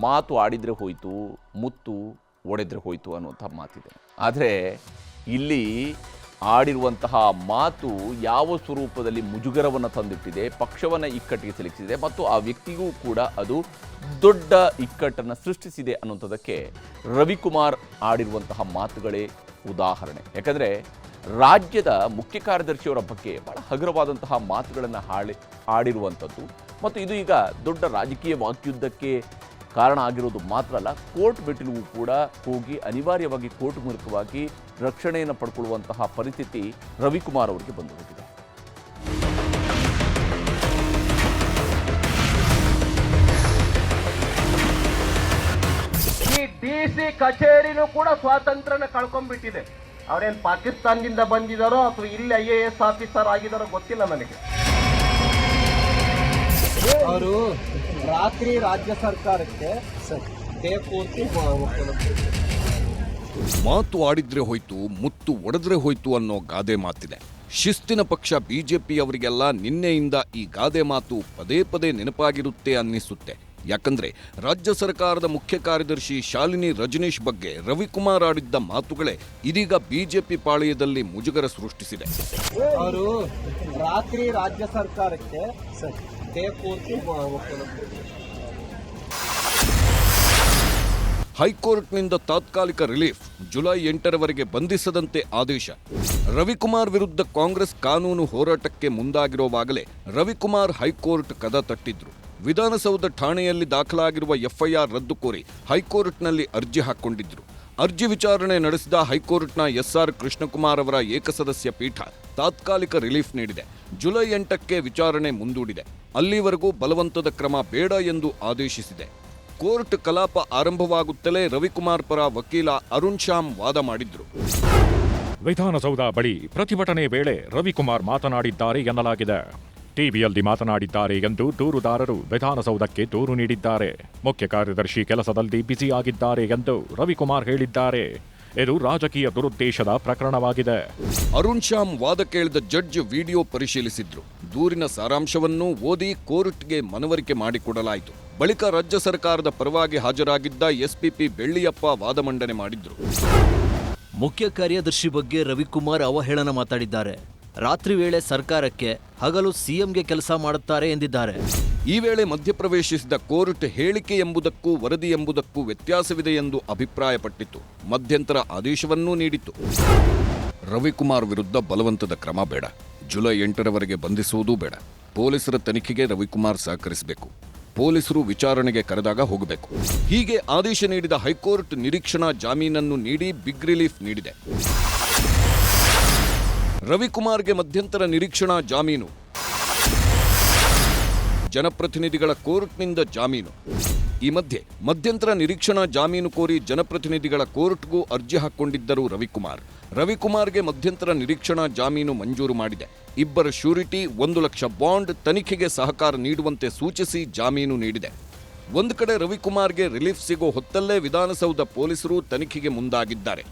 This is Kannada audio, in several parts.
ಮಾತು ಆಡಿದರೆ ಹೋಯಿತು, ಮುತ್ತು ಒಡೆದ್ರೆ ಹೋಯಿತು ಅನ್ನುವಂಥ ಮಾತಿದೆ. ಆದರೆ ಇಲ್ಲಿ ಆಡಿರುವಂತಹ ಮಾತು ಯಾವ ಸ್ವರೂಪದಲ್ಲಿ ಮುಜುಗರವನ್ನು ತಂದಿಟ್ಟಿದೆ, ಪಕ್ಷವನ್ನು ಇಕ್ಕಟ್ಟಿಗೆ ಸಿಲುಕಿಸಿದೆ ಮತ್ತು ಆ ವ್ಯಕ್ತಿಗೂ ಕೂಡ ಅದು ದೊಡ್ಡ ಇಕ್ಕಟ್ಟನ್ನು ಸೃಷ್ಟಿಸಿದೆ ಅನ್ನುವಂಥದ್ದಕ್ಕೆ ರವಿಕುಮಾರ್ ಆಡಿರುವಂತಹ ಮಾತುಗಳೇ ಉದಾಹರಣೆ. ಯಾಕಂದರೆ ರಾಜ್ಯದ ಮುಖ್ಯ ಕಾರ್ಯದರ್ಶಿಯವರ ಬಗ್ಗೆ ಬಹಳ ಹಗುರವಾದಂತಹ ಮಾತುಗಳನ್ನು ಹಾಳಿ, ಆಡಿರುವಂಥದ್ದು. ಮತ್ತು ಇದು ಈಗ ದೊಡ್ಡ ರಾಜಕೀಯ ವಾಕ್ಯುದ್ಧಕ್ಕೆ ಕಾರಣ ಆಗಿರೋದು ಮಾತ್ರ ಅಲ್ಲ ಕೋರ್ಟ್ ಮೆಟ್ಟಿಲಿಗೂ ಕೂಡ ಹೋಗಿ ಅನಿವಾರ್ಯವಾಗಿ ಕೋರ್ಟ್ ಮೂಲಕವಾಗಿ ರಕ್ಷಣೆಯನ್ನು ಪಡ್ಕೊಳ್ಳುವಂತಹ ಪರಿಸ್ಥಿತಿ ರವಿಕುಮಾರ್ ಅವರಿಗೆ ಬಂದು ಹೋಗಿದೆ. ಈ ಡಿ ಸಿ ಕಚೇರಿನೂ ಕೂಡ ಸ್ವಾತಂತ್ರ್ಯನ ಕಳ್ಕೊಂಡ್ಬಿಟ್ಟಿದೆ. ಅವ್ರೇನ್ ಪಾಕಿಸ್ತಾನದಿಂದ ಬಂದಿದಾರೋ ಅಥವಾ ಇಲ್ಲಿ ಐ ಎ ಎಸ್ ಆಫೀಸರ್ ಆಗಿದಾರೋ ಗೊತ್ತಿಲ್ಲ ನನಗೆ. ಅವರು ರಾತ್ರಿ ರಾಜ್ಯ ಸರ್ಕಾರಕ್ಕೆ ಡೇ ಪೂರ್ತಿ ಮಾತು ಆಡಿದ್ರೆ ಹೋಯ್ತು ಮುತ್ತು ಒಡೆದ್ರೆ ಹೋಯ್ತು ಅನ್ನೋ ಗಾದೆ ಮಾತಿದೆ. ಶಿಸ್ತಿನ ಪಕ್ಷ ಬಿಜೆಪಿ ಅವರಿಗೆಲ್ಲ ನಿನ್ನೆಯಿಂದ ಈ ಗಾದೆ ಮಾತು ಪದೇ ಪದೇ ನೆನಪಾಗಿರುತ್ತೆ ಅನ್ನಿಸುತ್ತೆ. ಯಾಕಂದ್ರೆ ರಾಜ್ಯ ಸರ್ಕಾರದ ಮುಖ್ಯ ಕಾರ್ಯದರ್ಶಿ ಶಾಲಿನಿ ರಜನೀಶ್ ಬಗ್ಗೆ ರವಿಕುಮಾರ್ ಆಡಿದ್ದ ಮಾತುಗಳೇ ಇದೀಗ ಬಿಜೆಪಿ ಪಾಳೆಯದಲ್ಲಿ ಮುಜುಗರ ಸೃಷ್ಟಿಸಿದೆ. ಅವರು ರಾತ್ರಿ ರಾಜ್ಯ ಸರ್ಕಾರಕ್ಕೆ ಹೈಕೋರ್ಟ್ನಿಂದ ತಾತ್ಕಾಲಿಕ ರಿಲೀಫ್ ಜುಲೈ ಎಂಟರವರೆಗೆ ಬಂಧಿಸದಂತೆ ಆದೇಶ. ರವಿಕುಮಾರ್ ವಿರುದ್ಧ ಕಾಂಗ್ರೆಸ್ ಕಾನೂನು ಹೋರಾಟಕ್ಕೆ ಮುಂದಾಗಿರುವಾಗಲೇ ರವಿಕುಮಾರ್ ಹೈಕೋರ್ಟ್ ಕದ ತಟ್ಟಿದ್ರು. ವಿಧಾನಸೌಧ ಠಾಣೆಯಲ್ಲಿ ದಾಖಲಾಗಿರುವ ಎಫ್ಐಆರ್ ರದ್ದು ಕೋರಿ ಹೈಕೋರ್ಟ್ನಲ್ಲಿ ಅರ್ಜಿ ಹಾಕೊಂಡಿದ್ರು ಅರ್ಜಿ ವಿಚಾರಣೆ ನಡೆಸಿದ ಹೈಕೋರ್ಟ್ನ ಎಸ್ಆರ್ ಕೃಷ್ಣಕುಮಾರ್ ಅವರ ಏಕಸದಸ್ಯ ಪೀಠ ತಾತ್ಕಾಲಿಕ ರಿಲೀಫ್ ನೀಡಿದೆ. ಜುಲೈ ಎಂಟಕ್ಕೆ ವಿಚಾರಣೆ ಮುಂದೂಡಿದೆ. ಅಲ್ಲಿವರೆಗೂ ಬಲವಂತದ ಕ್ರಮ ಬೇಡ ಎಂದು ಆದೇಶಿಸಿದೆ. ಕೋರ್ಟ್ ಕಲಾಪ ಆರಂಭವಾಗುತ್ತಲೇ ರವಿಕುಮಾರ್ ಪರ ವಕೀಲ ಅರುಣ್ ಶ್ಯಾಮ್ ವಾದ ಮಾಡಿದ್ರು. ವಿಧಾನಸೌಧ ಬಳಿ ಪ್ರತಿಭಟನೆ ವೇಳೆ ರವಿಕುಮಾರ್ ಮಾತನಾಡಿದ್ದಾರೆ ಎನ್ನಲಾಗಿದೆ. ಟಿವಿಯಲ್ಲಿ ಮಾತನಾಡಿದ್ದಾರೆ ಎಂದು ದೂರುದಾರರು ವಿಧಾನಸೌಧಕ್ಕೆ ದೂರು ನೀಡಿದ್ದಾರೆ. ಮುಖ್ಯ ಕಾರ್ಯದರ್ಶಿ ಕೆಲಸದಲ್ಲಿ ಬ್ಯುಸಿಯಾಗಿದ್ದಾರೆ ಎಂದು ರವಿಕುಮಾರ್ ಹೇಳಿದ್ದಾರೆ. ಇದು ರಾಜಕೀಯ ದುರುದ್ದೇಶದ ಪ್ರಕರಣವಾಗಿದೆ. ಅರುಣ್ ಶ್ಯಾಮ್ ವಾದ ಕೇಳಿದ ಜಡ್ಜ್ ವಿಡಿಯೋ ಪರಿಶೀಲಿಸಿದ್ರು. ದೂರಿನ ಸಾರಾಂಶವನ್ನು ಓದಿ ಕೋರ್ಟ್ಗೆ ಮನವರಿಕೆ ಮಾಡಿಕೊಡಲಾಯಿತು. ಬಳಿಕ ರಾಜ್ಯ ಸರ್ಕಾರದ ಪರವಾಗಿ ಹಾಜರಾಗಿದ್ದ ಎಸ್ಪಿಪಿ ಬೆಳ್ಳಿಯಪ್ಪ ವಾದ ಮಂಡನೆ ಮಾಡಿದ್ರು. ಮುಖ್ಯ ಕಾರ್ಯದರ್ಶಿ ಬಗ್ಗೆ ರವಿಕುಮಾರ್ ಅವಹೇಳನ ಮಾತಾಡಿದ್ದಾರೆ. ರಾತ್ರಿ ವೇಳೆ ಸರ್ಕಾರಕ್ಕೆ ಹಗಲು ಸಿಎಂಗೆ ಕೆಲಸ ಮಾಡುತ್ತಾರೆ ಎಂದಿದ್ದಾರೆ. ಈ ವೇಳೆ ಮಧ್ಯಪ್ರವೇಶಿಸಿದ ಕೋರ್ಟ್ ಹೇಳಿಕೆ ಎಂಬುದಕ್ಕೂ ವರದಿ ಎಂಬುದಕ್ಕೂ ವ್ಯತ್ಯಾಸವಿದೆ ಎಂದು ಅಭಿಪ್ರಾಯಪಟ್ಟಿತು. ಮಧ್ಯಂತರ ಆದೇಶವನ್ನೂ ನೀಡಿತು. ರವಿಕುಮಾರ್ ವಿರುದ್ಧ ಬಲವಂತದ ಕ್ರಮ ಬೇಡ. ಜುಲೈ ಎಂಟರವರೆಗೆ ಬಂಧಿಸುವುದೂ ಬೇಡ. ಪೊಲೀಸರ ತನಿಖೆಗೆ ರವಿಕುಮಾರ್ ಸಹಕರಿಸಬೇಕು. ಪೊಲೀಸರು ವಿಚಾರಣೆಗೆ ಕರೆದಾಗ ಹೋಗಬೇಕು. ಹೀಗೆ ಆದೇಶ ನೀಡಿದ ಹೈಕೋರ್ಟ್ ನಿರೀಕ್ಷಣಾ ಜಾಮೀನನ್ನು ನೀಡಿ ಬಿಗ್ ರಿಲೀಫ್ ನೀಡಿದೆ. ರವಿಕುಮಾರ್ಗೆ ಮಧ್ಯಂತರ ನಿರೀಕ್ಷಣಾ ಜಾಮೀನು. ಜನಪ್ರತಿನಿಧಿಗಳ ಕೋರ್ಟ್ನಿಂದ ಜಾಮೀನು. ಈ ಮಧ್ಯೆ ಮಧ್ಯಂತರ ನಿರೀಕ್ಷಣಾ ಜಾಮೀನು ಕೋರಿ ಜನಪ್ರತಿನಿಧಿಗಳ ಕೋರ್ಟ್ಗೂ ಅರ್ಜಿ ಹಾಕೊಂಡಿದ್ದರು ರವಿಕುಮಾರ್. ರವಿಕುಮಾರ್ಗೆ ಮಧ್ಯಂತರ ನಿರೀಕ್ಷಣಾ ಜಾಮೀನು ಮಂಜೂರು ಮಾಡಿದೆ. ಇಬ್ಬರ ಶ್ಯೂರಿಟಿ, ಒಂದು ಲಕ್ಷ ಬಾಂಡ್ ತನಿಖೆಗೆ ಸಹಕಾರ ನೀಡುವಂತೆ ಸೂಚಿಸಿ ಜಾಮೀನು ನೀಡಿದೆ. ಒಂದು ಕಡೆ ರವಿಕುಮಾರ್ಗೆ ರಿಲೀಫ್ ಸಿಗೋ ಹೊತ್ತಲ್ಲೇ ವಿಧಾನಸೌಧ ಪೊಲೀಸರು ತನಿಖೆಗೆ ಮುಂದಾಗಿದ್ದಾರೆ.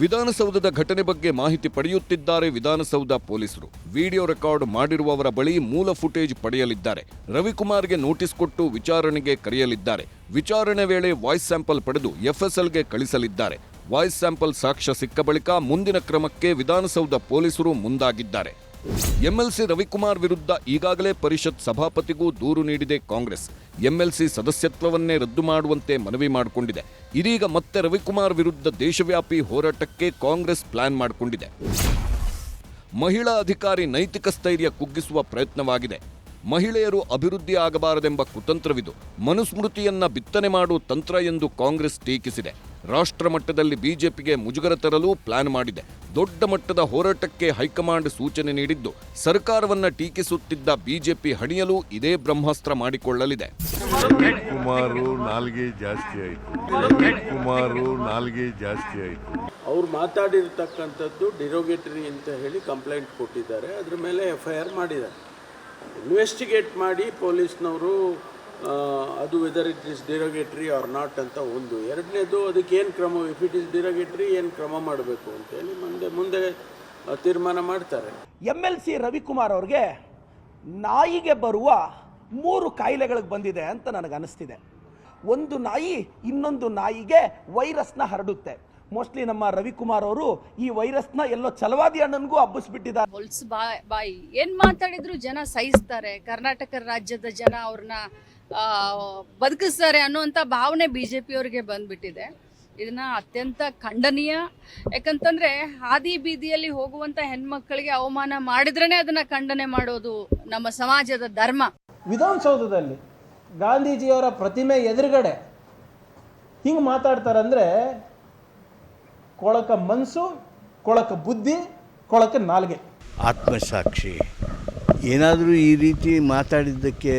ವಿಧಾನಸೌಧದ ಘಟನೆ ಬಗ್ಗೆ ಮಾಹಿತಿ ಪಡೆಯುತ್ತಿದ್ದಾರೆ ವಿಧಾನಸೌಧ ಪೊಲೀಸರು. ವಿಡಿಯೋ ರೆಕಾರ್ಡ್ ಮಾಡಿರುವವರ ಬಳಿ ಮೂಲ ಫುಟೇಜ್ ಪಡೆಯಲಿದ್ದಾರೆ. ರವಿಕುಮಾರ್ಗೆ ನೋಟಿಸ್ ಕೊಟ್ಟು ವಿಚಾರಣೆಗೆ ಕರೆಯಲಿದ್ದಾರೆ. ವಿಚಾರಣೆ ವೇಳೆ ವಾಯ್ಸ್ ಸ್ಯಾಂಪಲ್ ಪಡೆದು ಎಫ್ಎಸ್ಎಲ್ಗೆ ಕಳಿಸಲಿದ್ದಾರೆ. ವಾಯ್ಸ್ ಸ್ಯಾಂಪಲ್ ಸಾಕ್ಷ್ಯ ಸಿಕ್ಕ ಬಳಿಕ ಮುಂದಿನ ಕ್ರಮಕ್ಕೆ ವಿಧಾನಸೌಧ ಪೊಲೀಸರು ಮುಂದಾಗಿದ್ದಾರೆ. ಎಂಎಲ್ಸಿ ರವಿಕುಮಾರ್ ವಿರುದ್ಧ ಈಗಾಗಲೇ ಪರಿಷತ್ ಸಭಾಪತಿಗೂ ದೂರು ನೀಡಿದೆ ಕಾಂಗ್ರೆಸ್. ಎಂಎಲ್ಸಿ ಸದಸ್ಯತ್ವವನ್ನೇ ರದ್ದು ಮಾಡುವಂತೆ ಮನವಿ ಮಾಡಿಕೊಂಡಿದೆ. ಇದೀಗ ಮತ್ತೆ ರವಿಕುಮಾರ್ ವಿರುದ್ಧ ದೇಶವ್ಯಾಪಿ ಹೋರಾಟಕ್ಕೆ ಕಾಂಗ್ರೆಸ್ ಪ್ಲಾನ್ ಮಾಡಿಕೊಂಡಿದೆ. ಮಹಿಳಾ ಅಧಿಕಾರಿ ನೈತಿಕ ಸ್ಥೈರ್ಯ ಕುಗ್ಗಿಸುವ ಪ್ರಯತ್ನವಾಗಿದೆ. ಮಹಿಳೆಯರು ಅಭಿವೃದ್ಧಿ ಆಗಬಾರದೆಂಬ ಕುತಂತ್ರವಿದು. ಮನುಸ್ಮೃತಿಯನ್ನ ಬಿತ್ತನೆ ಮಾಡುವ ತಂತ್ರ ಎಂದು ಕಾಂಗ್ರೆಸ್ ಟೀಕಿಸಿದೆ. ರಾಷ್ಟ್ರ ಮಟ್ಟದಲ್ಲಿ ಬಿಜೆಪಿಗೆ ಮುಜುಗರ ತರಲು ಪ್ಲಾನ್ ಮಾಡಿದೆ. ದೊಡ್ಡ ಮಟ್ಟದ ಹೋರಾಟಕ್ಕೆ ಹೈಕಮಾಂಡ್ ಸೂಚನೆ ನೀಡಿದ್ದು ಸರ್ಕಾರವನ್ನ ಟೀಕಿಸುತ್ತಿದ್ದ ಬಿಜೆಪಿ ಹಣಿಯಲು ಇದೇ ಬ್ರಹ್ಮಾಸ್ತ್ರ ಮಾಡಿಕೊಳ್ಳಲಿದೆ. ಕುಮಾರು ನಾಲ್ಗೆ ಜಾಸ್ತಿ ಆಯಿತು. ಕುಮಾರು ನಾಲ್ಗೆ ಜಾಸ್ತಿ ಆಯಿತು. ಅವ್ರು ಮಾತಾಡಿರ್ತಕ್ಕಂಥದ್ದು ಡಿರೋಗೇಟರಿ ಅಂತ ಹೇಳಿ ಕಂಪ್ಲೇಂಟ್ ಕೊಟ್ಟಿದ್ದಾರೆ. ಅದ್ರ ಮೇಲೆ ಎಫ್ ಐ ಆರ್ ಮಾಡಿದ್ದಾರೆ. ಇನ್ವೆಸ್ಟಿಗೇಟ್ ಮಾಡಿ ಪೊಲೀಸ್ನವರು ಅದು whether it is derogatory or not ಅಂತ ಒಂದು. ಎರಡನೇದು ಅದಕ್ಕೆ ಏನು ಕ್ರಮ ಇಫ್ ಇಟ್ ಇಸ್ ಡಿರೋಗೇಟ್ರಿ ಏನು ಕ್ರಮ ಮಾಡಬೇಕು ಅಂತೇಳಿ ಮುಂದೆ ಮುಂದೆ ತೀರ್ಮಾನ ಮಾಡ್ತಾರೆ. ಎಂ ಎಲ್ ಸಿ ರವಿಕುಮಾರ್ ಅವ್ರಿಗೆ ನಾಯಿಗೆ ಬರುವ ಮೂರು ಕಾಯಿಲೆಗಳಿಗೆ ಬಂದಿದೆ ಅಂತ ನನಗೆ ಅನಿಸ್ತಿದೆ. ಒಂದು ನಾಯಿ ಇನ್ನೊಂದು ನಾಯಿಗೆ ವೈರಸ್ನ ಹರಡುತ್ತೆ. ಮೋಸ್ಟ್ಲಿ ನಮ್ಮ ರವಿಕುಮಾರ್ ಅವರು ಈ ವೈರಸ್ನ ಎಲ್ಲೋ ಚಲವಾದಿ ಅಣ್ಣನಿಗೂ ಹಬ್ಬಿಸ್ಬಿಟ್ಟಿದ್ದಾರೆ. ಹೊಲ್ಸ್ ಬಾಯ್ ಬಾಯಿ. ಏನ್ ಮಾತಾಡಿದ್ರು ಜನ ಸಹಿಸ್ತಾರೆ. ಕರ್ನಾಟಕ ರಾಜ್ಯದ ಜನ ಅವ್ರನ್ನ ಬದುಕಿಸ್ತಾರೆ ಅನ್ನುವಂಥ ಭಾವನೆ ಬಿ ಜೆ ಪಿಯವ್ರಿಗೆ ಬಂದ್ಬಿಟ್ಟಿದೆ. ಇದನ್ನ ಅತ್ಯಂತ ಖಂಡನೀಯ. ಯಾಕಂತಂದ್ರೆ ಹಾದಿ ಬೀದಿಯಲ್ಲಿ ಹೋಗುವಂತ ಹೆಣ್ಮಕ್ಳಿಗೆ ಅವಮಾನ ಮಾಡಿದ್ರೇನೆ ಅದನ್ನ ಖಂಡನೆ ಮಾಡೋದು ನಮ್ಮ ಸಮಾಜದ ಧರ್ಮ. ವಿಧಾನಸೌಧದಲ್ಲಿ ಗಾಂಧೀಜಿಯವರ ಪ್ರತಿಮೆ ಎದುರುಗಡೆ ಹಿಂಗೆ ಮಾತಾಡ್ತಾರಂದ್ರೆ ಕೊಳಕ ಮನಸ್ಸು ಕೊಳಕ ಬುದ್ಧಿ ಕೊಳಕ ನಾಲ್ಗೆ. ಆತ್ಮಸಾಕ್ಷಿ. ಏನಾದರೂ ಈ ರೀತಿ ಮಾತಾಡಿದ್ದಕ್ಕೆ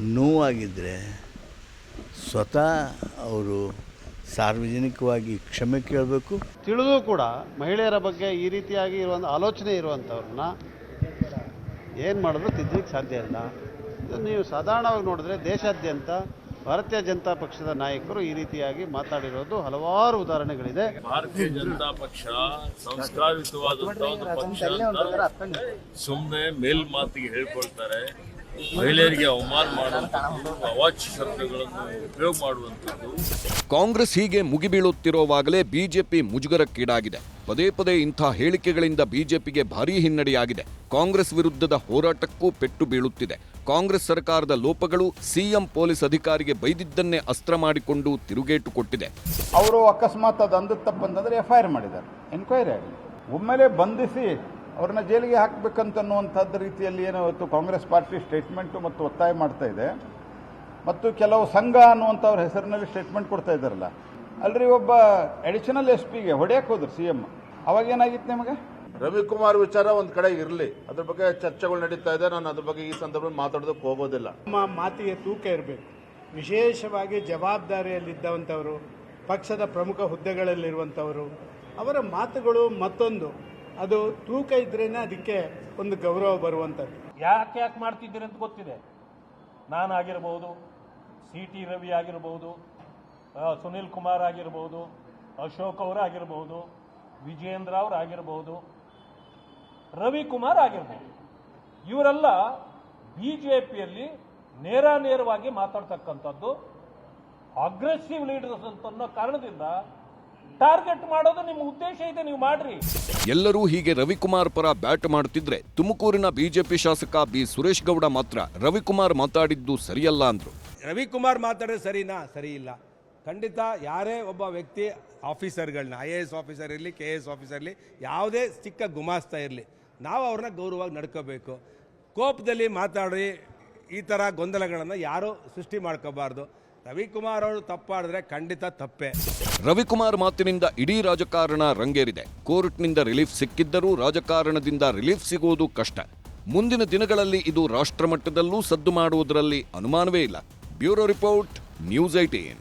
ನೋವಾಗಿದ್ದರೆ ಸ್ವತಃ ಅವರು ಸಾರ್ವಜನಿಕವಾಗಿ ಕ್ಷಮೆ ಕೇಳಬೇಕು. ತಿಳಿದು ಕೂಡ ಮಹಿಳೆಯರ ಬಗ್ಗೆ ಈ ರೀತಿಯಾಗಿ ಇರುವಂಥ ಆಲೋಚನೆ ಇರುವಂಥವ್ರನ್ನ ಏನು ಮಾಡಿದ್ರು ತಿದ್ದಲಿಕ್ಕೆ ಸಾಧ್ಯ ಇಲ್ಲ. ಇದು ನೀವು ಸಾಧಾರಣವಾಗಿ ನೋಡಿದ್ರೆ ದೇಶಾದ್ಯಂತ ಭಾರತೀಯ ಜನತಾ ಪಕ್ಷದ ನಾಯಕರು ಈ ರೀತಿಯಾಗಿ ಮಾತಾಡಿರೋದು ಹಲವಾರು ಉದಾಹರಣೆಗಳಿದೆ. ಭಾರತೀಯ ಜನತಾ ಪಕ್ಷ ಸಂಸ್ಕಾರಯುತವಾದಂತ ಒಂದು ಪಕ್ಷ ಸುಮ್ಮನೆ ಮೇಲ್ ಮಾತಿಗೆ ಹೇಳ್ಕೊಳ್ತಾರೆ. ಮಹಿಳೆಯರಿಗೆ ಅವಮಾನ ಮಾಡುವಂಥದ್ದು ಅವಾಚ್ಯ ಶಬ್ದಗಳನ್ನು ಉಪಯೋಗ ಮಾಡುವಂಥದ್ದು. ಕಾಂಗ್ರೆಸ್ ಹೀಗೆ ಮುಗಿಬೀಳುತ್ತಿರುವಾಗಲೇ ಬಿಜೆಪಿ ಮುಜುಗರಕ್ಕೀಡಾಗಿದೆ. ಪದೇ ಪದೇ ಇಂಥ ಹೇಳಿಕೆಗಳಿಂದ ಬಿಜೆಪಿಗೆ ಭಾರೀ ಹಿನ್ನಡೆಯಾಗಿದೆ. ಕಾಂಗ್ರೆಸ್ ವಿರುದ್ಧದ ಹೋರಾಟಕ್ಕೂ ಪೆಟ್ಟು ಬೀಳುತ್ತಿದೆ. ಕಾಂಗ್ರೆಸ್ ಸರ್ಕಾರದ ಲೋಪಗಳು ಸಿಎಂ ಪೊಲೀಸ್ ಅಧಿಕಾರಿಗೆ ಬೈದಿದ್ದನ್ನೇ ಅಸ್ತ್ರ ಮಾಡಿಕೊಂಡು ತಿರುಗೇಟು ಕೊಟ್ಟಿದೆ. ಅವರು ಅಕಸ್ಮಾತ್ ಅದು ಅಂದ ತಪ್ಪಂತಂದ್ರೆ ಎಫ್ ಐ ಆರ್ ಮಾಡಿದ್ದಾರೆ. ಎನ್ಕ್ವೈರಿ ಆಗಲಿ ಒಮ್ಮೆಲೆ ಬಂಧಿಸಿ ಅವ್ರನ್ನ ಜೈಲಿಗೆ ಹಾಕಬೇಕಂತನ್ನುವಂಥದ್ದು ರೀತಿಯಲ್ಲಿ ಏನು ಇವತ್ತು ಕಾಂಗ್ರೆಸ್ ಪಾರ್ಟಿ ಸ್ಟೇಟ್ಮೆಂಟು ಮತ್ತು ಒತ್ತಾಯ ಮಾಡ್ತಾ ಇದೆ. ಮತ್ತು ಕೆಲವು ಸಂಘ ಅನ್ನುವಂಥವ್ರ ಹೆಸರಿನಲ್ಲಿ ಸ್ಟೇಟ್ಮೆಂಟ್ ಕೊಡ್ತಾ ಇದ್ದಾರಲ್ಲ. ಅಲ್ರಿ ಒಬ್ಬ ಅಡಿಷನಲ್ ಎಸ್ ಪಿಗೆ ಹೊಡೆಯಕ್ಕೆ ಹೋದ್ರು ಸಿ ಎಂ ಅವಾಗ ಏನಾಗಿತ್ತು ನಿಮಗೆ? ರವಿಕುಮಾರ್ ವಿಚಾರ ಒಂದ್ ಕಡೆ ಇರಲಿ. ಅದ್ರ ಬಗ್ಗೆ ಚರ್ಚೆಗಳು ನಡೀತಾ ಇದೆ. ನಾನು ಅದ್ರ ಬಗ್ಗೆ ಈ ಸಂದರ್ಭದಲ್ಲಿ ಮಾತಾಡೋದಕ್ಕೆ ಹೋಗೋದಿಲ್ಲ. ನಮ್ಮ ಮಾತಿಗೆ ತೂಕ ಇರಬೇಕು. ವಿಶೇಷವಾಗಿ ಜವಾಬ್ದಾರಿಯಲ್ಲಿದ್ದವಂಥವರು ಪಕ್ಷದ ಪ್ರಮುಖ ಹುದ್ದೆಗಳಲ್ಲಿರುವಂಥವರು ಅವರ ಮಾತುಗಳು ಮತ್ತೊಂದು. ಅದು ತೂಕ ಇದ್ರೇನೆ ಅದಕ್ಕೆ ಒಂದು ಗೌರವ ಬರುವಂಥದ್ದು. ಯಾಕೆ ಯಾಕೆ ಮಾಡ್ತಿದ್ದೀರಿ ಅಂತ ಗೊತ್ತಿದೆ. ನಾನಾಗಿರ್ಬೋದು ಸಿ ಟಿ ರವಿ ಆಗಿರ್ಬೋದು ಸುನೀಲ್ ಕುಮಾರ್ ಆಗಿರ್ಬೋದು, ಅಶೋಕ್ ಅವರಾಗಿರ್ಬೋದು ವಿಜೇಂದ್ರ ಅವರಾಗಿರ್ಬೋದು ರವಿಕುಮಾರ್ ಆಗಿರ್ಬೋದು, ಇವರೆಲ್ಲ ಬಿ ಜೆ ಪಿಯಲ್ಲಿ ನೇರ ನೇರವಾಗಿ ಮಾತಾಡ್ತಕ್ಕಂಥದ್ದು ಅಗ್ರೆಸಿವ್ ಲೀಡರ್ಸ್ ಅಂತ ಅನ್ನೋ ಕಾರಣದಿಂದ ಟಾರ್ಗೆಟ್ ಮಾಡೋದು ನಿಮ್ಮ ಉದ್ದೇಶ ಇದೆ ನೀವು ಮಾಡ್ರಿ. ಎಲ್ಲರೂ ಹೀಗೆ ರವಿಕುಮಾರ್ ಪರ ಬ್ಯಾಟ್ ಮಾಡುತ್ತಿದ್ರೆ ತುಮಕೂರಿನ ಬಿಜೆಪಿ ಶಾಸಕ ಬಿ. ಸುರೇಶ್ ಗೌಡ ಮಾತ್ರ ರವಿಕುಮಾರ್ ಮಾತಾಡಿದ್ದು ಸರಿಯಲ್ಲ ಅಂದ್ರು. ರವಿಕುಮಾರ್ ಮಾತಾಡೋದು ಸರಿನಾ? ಸರಿ ಇಲ್ಲ ಖಂಡಿತ ಯಾರೇ ಒಬ್ಬ ವ್ಯಕ್ತಿ ಆಫೀಸರ್ಗಳನ್ನ ಐ ಎ ಎಸ್ ಆಫೀಸರ್ ಇರಲಿ ಕೆ ಎ ಎಸ್ ಆಫೀಸರ್ ಇರಲಿ ಯಾವುದೇ ಚಿಕ್ಕ ಗುಮಾಸ್ತಾ ಇರಲಿ ನಾವು ಅವ್ರನ್ನ ಗೌರವವಾಗಿ ನಡ್ಕೋಬೇಕು. ಕೋಪದಲ್ಲಿ ಮಾತಾಡಿ ಈ ಥರ ಗೊಂದಲಗಳನ್ನು ಯಾರೂ ಸೃಷ್ಟಿ ಮಾಡ್ಕೋಬಾರ್ದು. ರವಿಕುಮಾರ್ ಅವರು ತಪ್ಪಾಡಿದ್ರೆ ಖಂಡಿತ ತಪ್ಪೇ. ರವಿಕುಮಾರ್ ಮಾತಿನಿಂದ ಇಡೀ ರಾಜಕಾರಣ ರಂಗೇರಿದೆ. ಕೋರ್ಟ್ನಿಂದ ರಿಲೀಫ್ ಸಿಕ್ಕಿದ್ದರೂ ರಾಜಕಾರಣದಿಂದ ರಿಲೀಫ್ ಸಿಗುವುದು ಕಷ್ಟ. ಮುಂದಿನ ದಿನಗಳಲ್ಲಿ ಇದು ರಾಷ್ಟ್ರಮಟ್ಟದಲ್ಲೂ ಸದ್ದು ಮಾಡುವುದರಲ್ಲಿ ಅನುಮಾನವೇ ಇಲ್ಲ. Bureau report, news eighteen